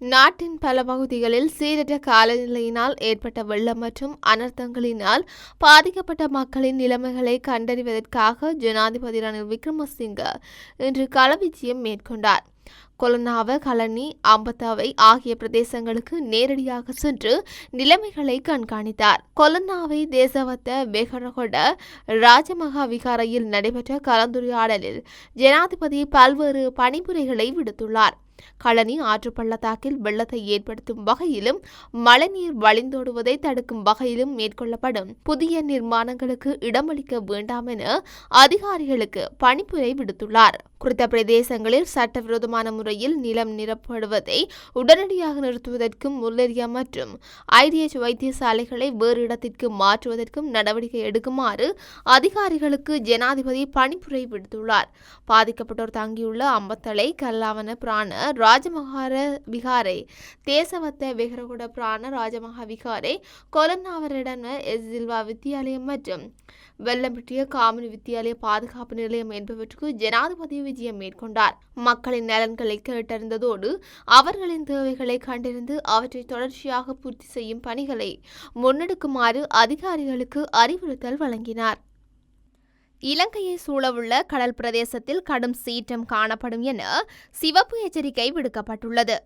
நாட்டின் பல பகுதிகளில் சீரற்ற காலநிலையினால் ஏற்பட்ட வெள்ளம் மற்றும் அனர்த்தங்களினால் பாதிக்கப்பட்ட மக்களின் நிலைமைகளை கண்டறிவதற்காக ஜனாதிபதி ரணில் விக்ரமசிங்க இன்று களவிஜயம் மேற்கொண்டார். கொலனாவ கலனி அம்பத்தாவை ஆகிய பிரதேசங்களுக்கு நேரடியாக சென்று நிலைமைகளை கண்காணித்தார். கொலனாவை தேசவத்த வெகரகொட ராஜமகா விகாரையில் நடைபெற்ற கலந்துரையாடலில் ஜனாதிபதி பல்வேறு பணிபுரைகளை விடுத்துள்ளார். களனி ஆற்று பள்ளத்தாக்கில் வெள்ளத்தை ஏற்படுத்தும் வகையிலும் மழைநீர் வழிந்தோடுவதை தடுக்கும் வகையிலும் மேற்கொள்ளப்படும் புதிய நிர்மாணங்களுக்கு இடமளிக்க வேண்டாம் என அதிகாரிகளுக்கு பணிப்புரை விடுத்துள்ளார். குறித்த பிரதேசங்களில் சட்டவிரோதமான முறையில் நிலம் நிரப்படுவதை உடனடியாக நிறுத்துவதற்கும் முல்லரியா மற்றும் ஐடிஎச் வைத்தியசாலைகளை வேறு இடத்திற்கு மாற்றுவதற்கும் நடவடிக்கை எடுக்குமாறு அதிகாரிகளுக்கு ஜனாதிபதி பணிப்புரை விடுத்துள்ளார். பாதிக்கப்பட்டோர் தங்கியுள்ள அம்பத்தலை கல்லாவன பிராண ராஜமஹார விகாரை தேசவத்த விகரகுட பிராண ராஜமகா விகாரை கொலன்னாவரிடன எஸ் சில்வா வித்தியாலயம் மற்றும் வெள்ளம்பட்டிய காமினி வித்தியாலய பாதுகாப்பு நிலையம் என்பவற்றுக்கு ஜனாதிபதி விஜயம் மேற்கொண்டார். மக்களின் நலன்களை கேட்டறிந்ததோடு அவர்களின் தேவைகளை கண்டறிந்து அவற்றை தொடர்ச்சியாக பூர்த்தி செய்யும் பணிகளை முன்னெடுக்குமாறு அதிகாரிகளுக்கு அறிவுறுத்தல் வழங்கினார். இலங்கையை சூழவுள்ள கடல் பிரதேசத்தில் கடும் சீற்றம் காணப்படும் என சிவப்பு எச்சரிக்கை விடுக்கப்பட்டுள்ளது.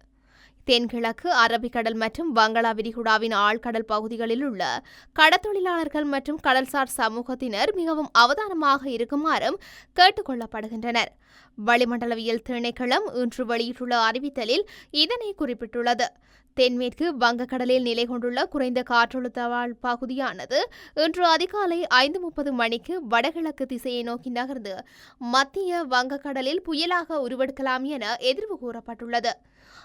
தென்கிழக்கு அரபிக்கடல் மற்றும் வங்களா விரிகுடாவின் ஆழ்கடல் பகுதிகளில் உள்ள கடத்தொழிலாளர்கள் மற்றும் கடல்சார் சமூகத்தினர் மிகவும் அவதானமாக இருக்குமாறும் கேட்டுக்கொள்ளப்படுகின்றனர். வளிமண்டலவியல் திணைக்களம் இன்று வெளியிட்டுள்ள அறிவித்தலில் இதனை குறிப்பிட்டுள்ளது. தென்மேற்கு வங்கக்கடலில் நிலை கொண்டுள்ள குறைந்த காற்றழுத்த பகுதியானது இன்று அதிகாலை ஐந்து முப்பது மணிக்கு வடகிழக்கு திசையை நோக்கி நகர்ந்து மத்திய வங்கக்கடலில் புயலாக உருவெடுக்கலாம் என எதிர்வு கூறப்பட்டுள்ளது.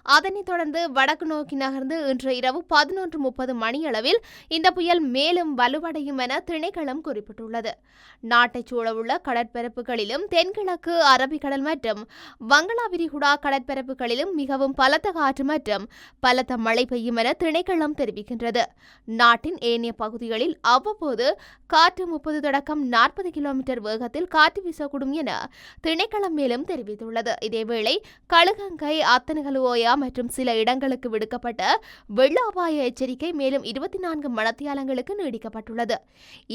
அதனைத் தொடர்ந்து வடக்கு நோக்கி நகர்ந்து இன்று இரவு பதினொன்று முப்பது மணியளவில் இந்த புயல் மேலும் வலுவடையும் என திணைக்களம் குறிப்பிட்டுள்ளது. நாட்டைச் சூழவுள்ள கடற்பரப்புகளிலும் தென்கிழக்கு அரபிக்கடல் மற்றும் வங்களா விரிகுடா கடற்பரப்புகளிலும் மிகவும் பலத்த காற்று மற்றும் பலத்த மழை பெய்யும் என திணைக்களம் தெரிவிக்கின்றது. நாட்டின் ஏனைய பகுதிகளில் அவ்வப்போது காற்று முப்பது தொடக்கம் நாற்பது கிலோமீட்டர் வேகத்தில் காற்று வீசக்கூடும் என திணைக்களம் மேலும் தெரிவித்துள்ளது. இதேவேளை கழுகங்கை ஓயா மற்றும் சில இடங்களுக்கு விடுக்கப்பட்ட வெள்ள அபாய எச்சரிக்கை மேலும் இருபத்தி நான்கு மணத்தியாலங்களுக்கு நீடிக்கப்பட்டுள்ளது.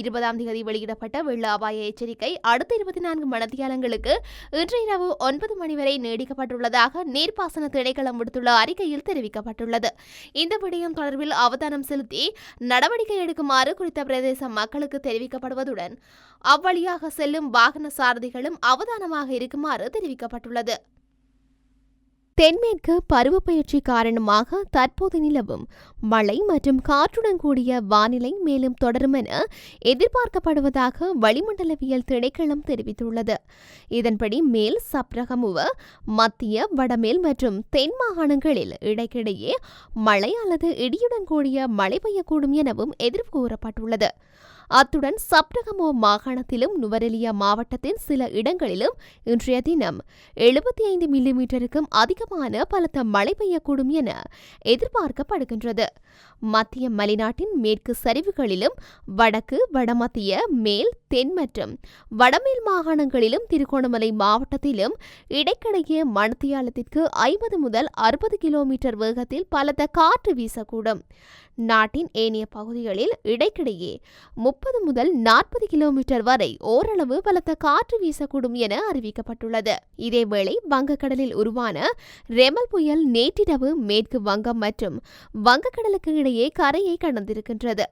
இருபதாம் தேதி வெளியிடப்பட்ட வெள்ள அபாய எச்சரிக்கை அடுத்த இருபத்தி நான்கு மணத்தியாலங்களுக்கு இன்று இரவு ஒன்பது மணி வரை நீடிக்கப்பட்டுள்ளதாக நீர்ப்பாசன திணைக்களம் விடுத்துள்ள அறிக்கையில் தெரிவிக்கப்பட்டுள்ளது. இந்த விடயம் தொடர்பில் அவதானம் செலுத்தி நடவடிக்கை எடுக்குமாறு குறித்த பிரதேச மக்களுக்கு தெரிவிக்கப்படுவதுடன் அவ்வழியாக செல்லும் வாகன சாரதிகளும் அவதானமாக இருக்குமாறு தெரிவிக்கப்பட்டுள்ளது. தென்மேற்கு பருவப்பயிற்சி காரணமாக தற்போது நிலவும் மழை மற்றும் காற்றுடன் கூடிய வானிலை மேலும் தொடரும் என எதிர்பார்க்கப்படுவதாக வளிமண்டலவியல் திணைக்களம் தெரிவித்துள்ளது. இதன்படி மேல் சப்ரகமுவ மத்திய வடமேல் மற்றும் தென் மாகாணங்களில் இடைக்கிடையே மழை அல்லது இடியுடன் கூடிய மழை பெய்யக்கூடும் எனவும் எதிர்கூறப்பட்டுள்ளது அத்துடன் சப்டகமோ மாகாணத்திலும் நுவரெலியா மாவட்டத்தின் சில இடங்களிலும் இன்றைய தினம் எழுபத்தி ஐந்து மில்லிமீட்டருக்கும் அதிகமான பலத்த மழை பெய்யக்கூடும் என எதிர்பார்க்கப்படுகின்றது. மத்திய மலைநாட்டின் மேற்கு சரிவுகளிலும் வடக்கு வடமத்திய மேல் தென் மற்றும் வடமேல் மாகாணங்களிலும் திருகோணமலை மாவட்டத்திலும் இடைக்கிடையே மணத்தியாலத்திற்கு ஐம்பது முதல் அறுபது கிலோமீட்டர் வேகத்தில் பலத்த காற்று வீசக்கூடும். நாட்டின் ஏனைய பகுதிகளில் இடைக்கிடையே முப்பது முதல் நாற்பது கிலோமீட்டர் வரை ஓரளவு பலத்த காற்று வீசக்கூடும் என அறிவிக்கப்பட்டுள்ளது. இதேவேளை வங்கக்கடலில் உருவான ரெமல் புயல் நேற்றிரவு மேற்கு வங்கம் மற்றும் வங்கக்கடலுக்கு இடையே கரையை கடந்திருக்கின்றது.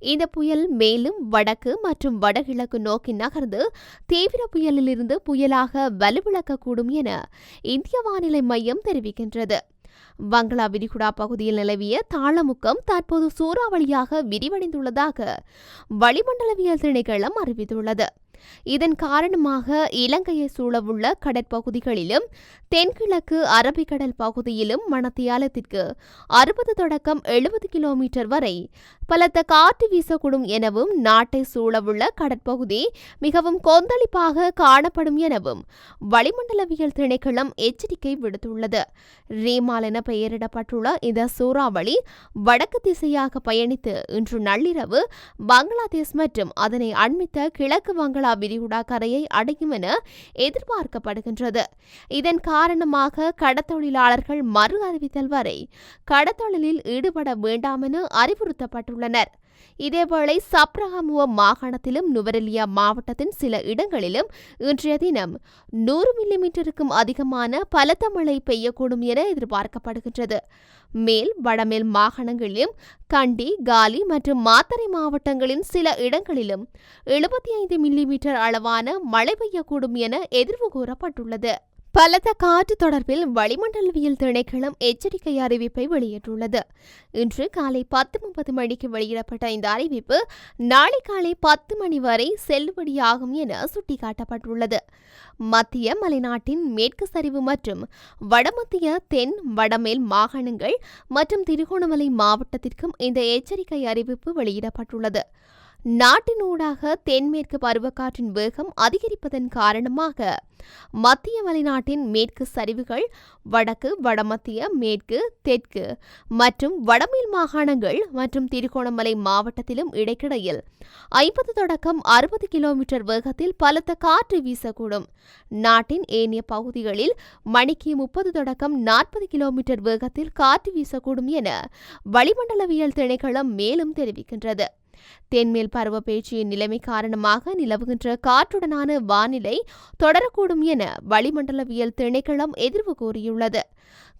இந்த புயல் மேலும் வடக்கு மற்றும் வடகிழக்கு நோக்கி நகர்ந்து தீவிர புயலிலிருந்து புயலாக வலுவிழக்கக்கூடும் என இந்திய வானிலை மையம் தெரிவிக்கின்றது. வங்களா விரிகுடா பகுதியில் நிலவிய தாளமுக்கம் தற்போது சூறாவளியாக விரிவடைந்துள்ளதாக வளிமண்டலவியல் திணைக்களம் அறிவித்துள்ளது. இதன் காரணமாக இலங்கையை சூழவுள்ள கடற்பகுதிகளிலும் தென்கிழக்கு அரபிக்கடல் பகுதியிலும் மணத்தியாலத்திற்கு அறுபது தொடக்கம் எழுபது கிலோமீட்டர் வரை பலத்த காற்று வீசக்கூடும் எனவும் நாட்டை சூழவுள்ள கடற்பகுதி மிகவும் கொந்தளிப்பாக காணப்படும் எனவும் வளிமண்டலவியல் திணைக்களம் எச்சரிக்கை விடுத்துள்ளது. ரீமால் என பெயரிடப்பட்டுள்ள இந்த சூறாவளி வடக்கு திசையாக பயணித்து இன்று நள்ளிரவு பங்களாதேஷ் மற்றும் அதனை அண்மித்த கிழக்கு வங்களா கேரளா விரிகுடா கரையை அடையும் என எதிர்பார்க்கப்படுகின்றது. இதன் காரணமாக கடத்தொழிலாளர்கள் மறு அறிவித்தல் வரை கடத்தொழிலில் ஈடுபட வேண்டாம் என அறிவுறுத்தப்பட்டுள்ளனர். இதேவேளை சப்ரஹமுவ மாகாணத்திலும் நுவரெலியா மாவட்டத்தின் சில இடங்களிலும் இன்றைய தினம் நூறு மில்லிமீட்டருக்கும் அதிகமான பலத்த மழை பெய்யக்கூடும் என எதிர்பார்க்கப்படுகின்றது. மேல் வடமேல் மாகாணங்களிலும் கண்டி காலி மற்றும் மாத்தறை மாவட்டங்களின் சில இடங்களிலும் எழுபத்தி ஐந்து மில்லிமீட்டர் அளவான மழை பெய்யக்கூடும் என எதிர்வு கூறப்பட்டுள்ளது. பலத்த காற்று தொடர்பில் வளிமண்டலவியல் திணைக்களம் எச்சரிக்கை அறிவிப்பை வெளியிட்டுள்ளது. இன்று காலை பத்து முப்பது மணிக்கு வெளியிடப்பட்ட இந்த அறிவிப்பு நாளை காலை பத்து மணி வரை செல்லுபடியாகும் என சுட்டிக்காட்டப்பட்டுள்ளது. மத்திய மலைநாட்டின் மேற்கு சரிவு மற்றும் வடமத்திய தென் வடமேல் மாகாணங்கள் மற்றும் திருகோணமலை மாவட்டத்திற்கும் இந்த எச்சரிக்கை அறிவிப்பு வெளியிடப்பட்டுள்ளது. நாட்டினூடாக தென்மேற்கு பருவக்காற்றின் வேகம் அதிகரிப்பதன் காரணமாக மத்திய மலைநாட்டின் மேற்கு சரிவுகள் வடக்கு வடமத்திய மேற்கு தெற்கு மற்றும் வடமேல் மாகாணங்கள் மற்றும் திருகோணமலை மாவட்டத்திலும் இடைக்கிடையில் ஐம்பது தொடக்கம் அறுபது கிலோமீட்டர் வேகத்தில் பலத்த காற்று வீசக்கூடும். நாட்டின் ஏனைய பகுதிகளில் மணிக்கு முப்பது தொடக்கம் நாற்பது கிலோமீட்டர் வேகத்தில் காற்று வீசக்கூடும் என வளிமண்டலவியல் திணைக்களம் மேலும் தெரிவிக்கின்றது. தென்மேல் பருவப்பேச்சியின் நிலைமை காரணமாக நிலவுகின்ற காற்றுடனான வானிலை தொடரக்கூடும் என வளிமண்டலவியல் திணைக்களம் எதிர்வு கூறியுள்ளது.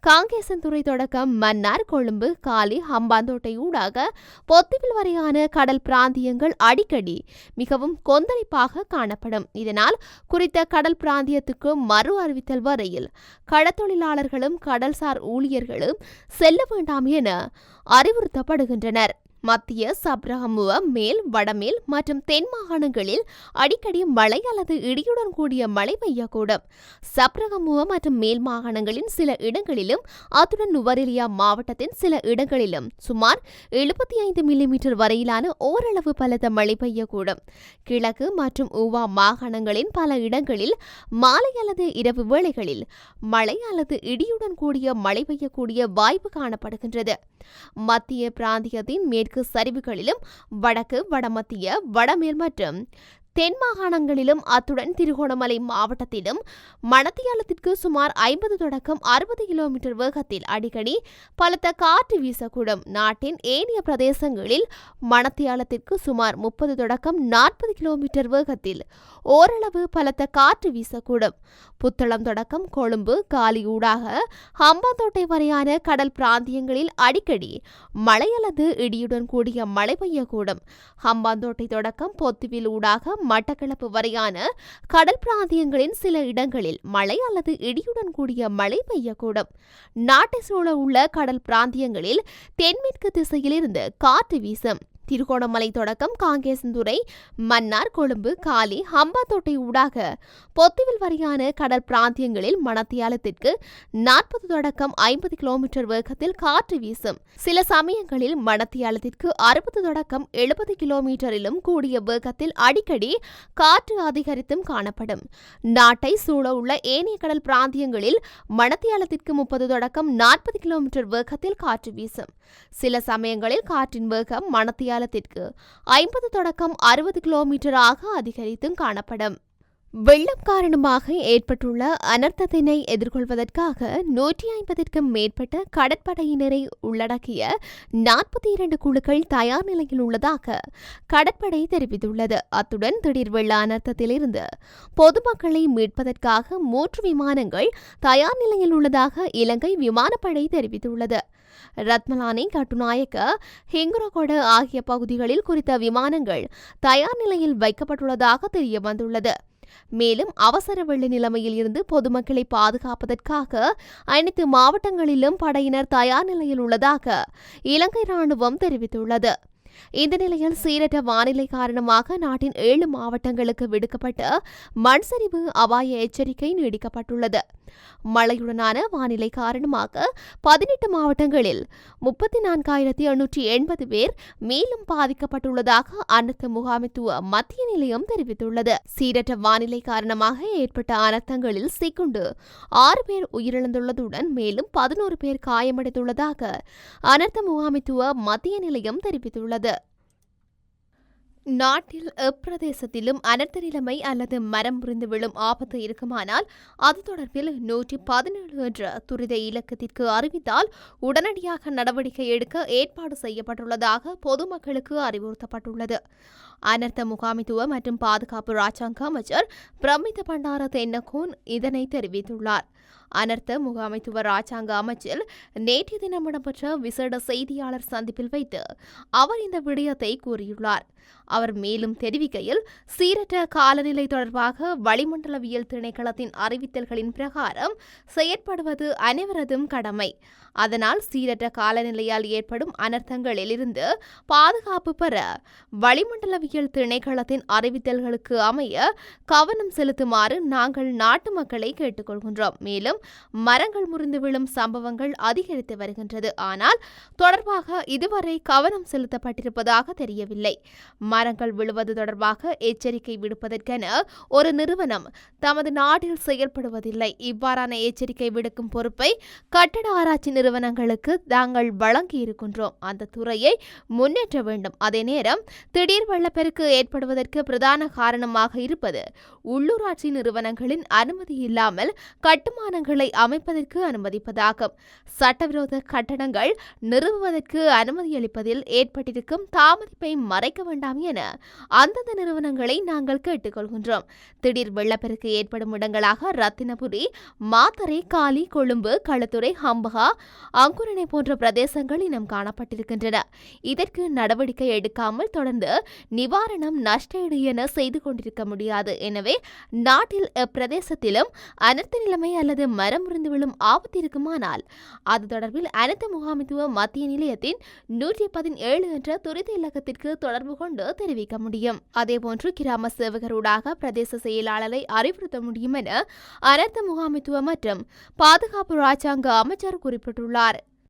காங்கேசன்துறை தொடக்கம் மன்னார் கொழும்பு காலி ஹம்பாந்தோட்டை ஊடாக பொத்துவில் வரையான கடல் பிராந்தியங்கள் அடிக்கடி மிகவும் கொந்தளிப்பாக காணப்படும். இதனால் குறித்த கடல் பிராந்தியத்துக்கு மறு அறிவித்தல் வரையில் கடத்தொழிலாளர்களும் கடல்சார் ஊழியர்களும் செல்ல வேண்டாம் என அறிவுறுத்தப்படுகின்றனர். மத்திய சப்ரஹமுவ மேல் வடமேல் மற்றும் தென் மாகாணங்களில் அடிக்கடி மழை அல்லது இடியுடன் கூடிய மழை பெய்யக்கூடும். சப்ரஹமுவ மற்றும் மேல் மாகாணங்களின் சில இடங்களிலும் அத்துடன் நுவரெலியா மாவட்டத்தின் சில இடங்களிலும் சுமார் எழுபத்தி ஐந்து மில்லிமீட்டர் வரையிலான ஓரளவு பலத்த மழை பெய்யக்கூடும். கிழக்கு மற்றும் ஊவா மாகாணங்களின் பல இடங்களில் மாலை அல்லது இரவு வேளைகளில் மழை அல்லது இடியுடன் கூடிய மழை பெய்யக்கூடிய வாய்ப்பு காணப்படுகின்றது. மத்திய பிராந்தியத்தின் மேற்கு சரிவுகளிலும் வடக்கு வடமத்திய வடமேல் மற்றும் தென் மாகாணங்களிலும் அத்துடன் திருகோணமலை மாவட்டத்திலும் மணத்தியாலத்திற்கு சுமார் ஐம்பது தொடக்கம் அறுபது கிலோமீட்டர் வேகத்தில் அடிக்கடி பலத்த காற்று வீசக்கூடும். நாட்டின் ஏனைய பிரதேசங்களில் மணத்தியாலத்திற்கு சுமார் முப்பது தொடக்கம் நாற்பது கிலோமீட்டர் வேகத்தில் ஓரளவு பலத்த காற்று வீசக்கூடும். புத்தளம் தொடக்கம் கொழும்பு காலியூடாக ஹம்பாந்தோட்டை வரையான கடல் பிராந்தியங்களில் அடிக்கடி மழை அல்லது இடியுடன் கூடிய மழை பெய்யக்கூடும். ஹம்பாந்தோட்டை தொடக்கம் பொத்துவில் ஊடாக மட்டக்களப்பு வரையான கடல் பிராந்தியங்களின் சில இடங்களில் மழை அல்லது இடியுடன் கூடிய மழை பெய்யக்கூடும். நாட்டை சூழ உள்ள கடல் பிராந்தியங்களில் தென்மேற்கு திசையிலிருந்து காற்று வீசும். திருகோணமலை தொடக்கம் காங்கேசந்துறை மன்னார் கொழும்பு காலி ஹம்பாத்தோட்டை ஊடாக பொத்துவில் வரையான கடல் பிராந்தியங்களில் மணத்தியாலத்திற்கு நாற்பது தொடக்கம் ஐம்பது கிலோமீட்டர் வேகத்தில் காற்று வீசும். சில சமயங்களில் மணத்தியாலத்திற்கு அறுபது தொடக்கம் எழுபது கிலோமீட்டரிலும் கூடிய வேகத்தில் அடிக்கடி காற்று அதிகரித்தும் காணப்படும். நாட்டை சூழ உள்ள ஏனைய கடல் பிராந்தியங்களில் மணத்தியாலத்திற்கு முப்பது தொடக்கம் நாற்பது கிலோமீட்டர் வேகத்தில் காற்று வீசும். சில சமயங்களில் காற்றின் வேகம் அடையாளத்திற்கு ஐம்பது தொடக்கம் அறுபது கிலோமீட்டராக அதிகரித்தும் காணப்படும். வெள்ளம் காரணமாக ஏற்பட்டுள்ள அனர்த்தத்தினை எதிர்கொள்வதற்காக நூற்றி ஐம்பதிற்கும் மேற்பட்ட கடற்படையினரை உள்ளடக்கிய நாற்பத்தி இரண்டு குழுக்கள் தயார் நிலையில் உள்ளதாக கடற்படை தெரிவித்துள்ளது. அத்துடன் திடீர் வெள்ள அனர்த்தத்திலிருந்து பொதுமக்களை மீட்பதற்காக மூன்று விமானங்கள் தயார் நிலையில் உள்ளதாக இலங்கை விமானப்படை தெரிவித்துள்ளது. ரத்மலானி கட்டுநாயக்க ஹிங்குரகொட ஆகிய பகுதிகளில் குறித்த விமானங்கள் தயார் நிலையில் வைக்கப்பட்டுள்ளதாக தெரிய வந்துள்ளது மேலும் அவசர வெள்ள நிலைமையில் இருந்து பொதுமக்களை பாதுகாப்பதற்காக அனைத்து மாவட்டங்களிலும் படையினர் தயார் நிலையில் உள்ளதாக இலங்கை ராணுவம் தெரிவித்துள்ளது. இந்த நிலையில் சீரற்ற வானிலை காரணமாக நாட்டின் ஏழு மாவட்டங்களுக்கு விடுக்கப்பட்ட மண் சரிவு அபாய எச்சரிக்கை நீடிக்கப்பட்டுள்ளது. மழையுடனான வானிலை காரணமாக பதினெட்டு மாவட்டங்களில் முப்பத்தி நான்காயிரத்தி எண்ணூற்றி எண்பது பேர் மேலும் பாதிக்கப்பட்டுள்ளதாக அனர்த்த முகாமைத்துவ மத்திய நிலையம் தெரிவித்துள்ளது. சீரற்ற வானிலை காரணமாக ஏற்பட்ட அனர்த்தங்களில் சிக்குண்டு ஆறு பேர் உயிரிழந்துள்ளதுடன் மேலும் பதினோரு பேர் காயமடைந்துள்ளதாக அனர்த்த முகாமைத்துவ மத்திய நிலையம் தெரிவித்துள்ளது. நாட்டில் எப்பிரதேசத்திலும் அனர்த்த நிலைமை அல்லது மரம் புரிந்து விழும் ஆபத்து இருக்குமானால் அது தொடர்பில் நூற்றி பதினேழு என்ற துரித இலக்கத்திற்கு அறிவித்தால் உடனடியாக நடவடிக்கை எடுக்க ஏற்பாடு செய்யப்பட்டுள்ளதாக பொதுமக்களுக்கு அறிவுறுத்தப்பட்டுள்ளது. அனர்த்த முகாமித்துவ மற்றும் பாதுகாப்பு ராஜாங்க அமைச்சர் பிரமித பண்டார தென்னகோன் இதனை தெரிவித்துள்ளார். அனர்த்த முகாமைத்துவ ராஜாங்க அமைச்சில் நேற்றைய தினம் இடம்பெற்ற விசேட செய்தியாளர் சந்திப்பில் வைத்து அவர் இந்த விடயத்தை கூறியுள்ளார். அவர் மேலும் தெரிவிக்கையில் சீரற்ற காலநிலை தொடர்பாக வளிமண்டலவியல் திணைக்களத்தின் அறிவித்தல்களின் பிரகாரம் செயற்படுவது அனைவரதும் கடமை. அதனால் சீரற்ற காலநிலையால் ஏற்படும் அனர்த்தங்களிலிருந்து பாதுகாப்பு பெற வளிமண்டலவியல் திணைக்களத்தின் அறிவித்தல்களுக்கு அமைய கவனம் செலுத்துமாறு நாங்கள் நாட்டு மக்களை கேட்டுக்கொள்கின்றோம். மேலும் மரங்கள் முறிந்து விழும் சம்பவங்கள் அதிகரித்து வருகின்றது. ஆனால் தொடர்பாக இதுவரை கவனம் செலுத்தப்பட்டிருப்பதாக தெரியவில்லை. மரங்கள் விழுவது தொடர்பாக எச்சரிக்கை விடுப்பதற்கென ஒரு நிறுவனம் தமது நாட்டில் செயல்படுவதில்லை. இவ்வாறான எச்சரிக்கை விடுக்கும் பொறுப்பை கட்டட ஆராய்ச்சி நிறுவனங்களுக்கு நாங்கள் வழங்கி இருக்கின்றோம் அந்த துறையை முன்னேற்ற வேண்டும். அதே நேரம் திடீர் வெள்ளப்பெருக்கு ஏற்படுவதற்கு பிரதான காரணமாக இருப்பது உள்ளூராட்சி நிறுவனங்களின் அனுமதி இல்லாமல் கட்டுமானங்களை அமைப்பதற்கு அனுமதிப்பதாகும். சட்டவிரோத கட்டடங்கள் நிறுவுவதற்கு அனுமதியளிப்பதில் ஏற்பட்டிருக்கும் தாமதிப்பை மறைக்க வேண்டாம் என அந்தந்த நிறுவனங்களை நாங்கள் கேட்டுக்கொள்கின்றோம். திடீர் வெள்ளப்பெருக்கு ஏற்படும் இடங்களாக ரத்தினபுரி மாத்தரை காலி கொழும்பு களுத்துறை ஹம்பகா அங்குரணை போன்ற பிரதேசங்கள் இனம் காணப்பட்டிருக்கின்றன. இதற்கு நடவடிக்கை எடுக்காமல் தொடர்ந்து நிவாரணம் நஷ்டஈடு என செய்து கொண்டிருக்க முடியாது. எனவே நாட்டில் எப்பிரதேசத்திலும் அனர்த்த நிலைமை அல்லது மரம் முறிந்து விழும் ஆபத்து இருக்குமானால் அது தொடர்பில் அனைத்து முகாமித்துவ மத்திய நிலையத்தின் நூற்றி பதினேழு என்ற துரித இலக்கத்திற்கு தொடர்பு கொண்டு தெரிவிக்க முடியும். அதேபோன்று கிராம சேவகரூடாக பிரதேச செயலாளரை அறிவுறுத்த முடியும் என அனர்த்த முகாமித்துவ மற்றும் பாதுகாப்பு ராஜாங்க அமைச்சர் குறிப்பிட்டுள்ளார்.